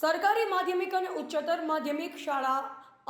સરકારી માધ્યમિક અને ઉચ્ચતર માધ્યમિક શાળા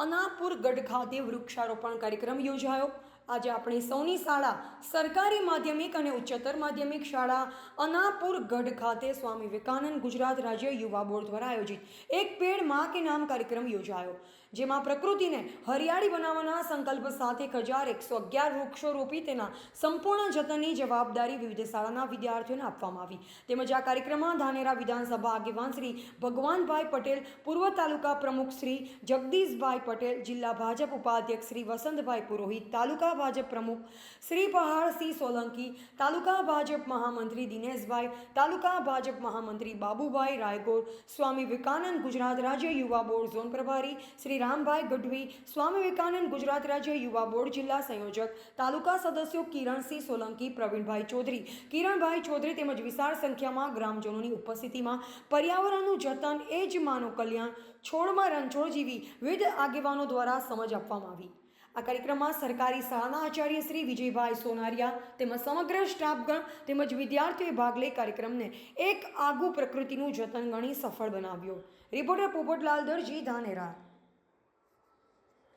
અનાપુર ગઢ ખાતે વૃક્ષારોપણ કાર્યક્રમ યોજાયો. આજે આપણી સૌની શાળા સરકારી માધ્યમિક અને ઉચ્ચતર માધ્યમિક શાળા અનાપુર ગઢ ખાતે સ્વામી વિવેકાનંદ ગુજરાત રાજ્ય યુવા બોર્ડ દ્વારા આયોજિત એક પેડમાં કે નામ કાર્યક્રમ યોજાયો, જેમાં પ્રકૃતિને હરિયાળી બનાવવાના સંકલ્પ સાથે એક હજાર એકસો અગિયાર વૃક્ષો રોપી તેના સંપૂર્ણ જતનની જવાબદારી વિવિધ શાળાના વિદ્યાર્થીઓને આપવામાં આવી. તેમજ આ કાર્યક્રમમાં ધાનેરા વિધાનસભા આગેવાન શ્રી ભગવાનભાઈ પટેલ, પૂર્વ તાલુકા પ્રમુખ શ્રી જગદીશભાઈ પટેલ, જિલ્લા ભાજપ ઉપાધ્યક્ષ શ્રી વસંતભાઈ પુરોહિત, તાલુકા ભાજપ પ્રમુખ શ્રી પહાડસિંહ સોલંકી, તાલુકા ભાજપ મહામંત્રી દિનેશભાઈ, તાલુકા ભાજપ મહામંત્રી બાબુભાઈ રાયગોર, સ્વામી વિવેકાનંદ ગુજરાત રાજ્ય યુવા બોર્ડ ઝોન પ્રભારી શ્રી રામભાઈ ગઢવી, સ્વામી વિવેકાનંદ ગુજરાત રાજ્ય યુવા બોર્ડ જિલ્લા સંયોજક, તાલુકા સદસ્યો કિરણસિંહ સોલંકી, પ્રવીણભાઈ ચૌધરી. કિરણભાઈ ચૌધરી તેમજ વિશાળ સંખ્યામાં ગ્રામજનોની ઉપસ્થિતિમાં પર્યાવરણનું જતન એ જ માનવ કલ્યાણ, છોડમાં રણછોડ જેવી વિવિધ આગેવાનો દ્વારા સમજ આપવામાં આવી. આ કાર્યક્રમમાં સરકારી શાળાના આચાર્ય શ્રી વિજયભાઈ સોનારિયા તેમજ સમગ્ર સ્ટાફગણ તેમજ વિદ્યાર્થીઓએ ભાગ લઈ કાર્યક્રમને એક આગુ પ્રકૃતિનું જતન ગણી સફળ બનાવ્યો. રિપોર્ટર પોપટલાલ દરજી, ધાનેરા.